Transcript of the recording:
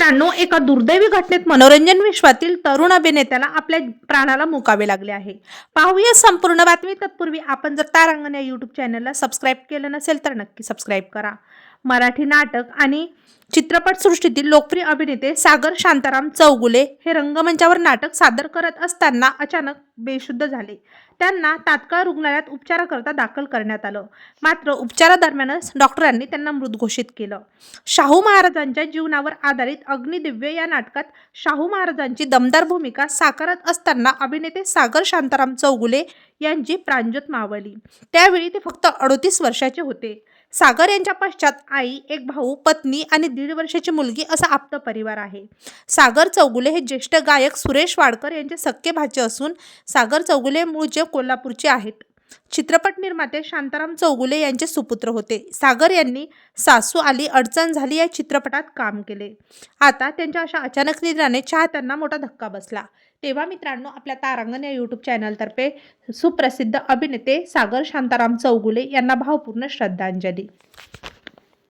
मित्रांनो एका दुर्दैवी घटनेत मनोरंजन विश्वातील तरुण अभिनेत्याला आपल्या प्राणाला मुकावे लागले आहे. पाहूया संपूर्ण बातमी. तत्पूर्वी आपण जर तारांगण या यूट्यूब चॅनलला सबस्क्राईब केलं नसेल तर नक्की सबस्क्राईब करा. मराठी नाटक आणि चित्रपटसृष्टीतील लोकप्रिय अभिनेते सागर शांताराम चौगुले हे रंगमंचावर नाटक सादर करत असताना अचानक बेशुद्ध झाले. त्यांना तात्काळ रुग्णालयात उपचाराकरता दाखल करण्यात आलं. मात्र उपचारादरम्यानच डॉक्टरांनी त्यांना मृत घोषित केलं. शाहू महाराजांच्या जीवनावर आधारित अग्निदिव्य या नाटकात शाहू महाराजांची दमदार भूमिका साकारत असताना अभिनेते सागर शांताराम चौगुले यांची प्राणज्योत मावली त्यावेळी ते फक्त अडोतीस वर्षाचे होते. सागर यांच्या पश्चात आई एक भाऊ पत्नी आणि दीड वर्षाची मुलगी असा आप्त परिवार आहे. सागर चौगुले हे ज्येष्ठ गायक सुरेश वाडकर यांचे सख्खे भाचे असून सागर चौगुले मूळचे कोल्हापूरचे आहेत. चित्रपट निर्माते शांताराम चौगुले यांचे सुपुत्र होते. सागर यांनी सासू आली अडचण झाली या चित्रपटात काम केले. आता त्यांच्या अशा अचानक निधनाने चाहत्यांना मोठा धक्का बसला. तेव्हा मित्रांनो आपल्या तारांगण या यूट्यूब चॅनलतर्फे सुप्रसिद्ध अभिनेते सागर शांताराम चौगुले यांना भावपूर्ण श्रद्धांजली.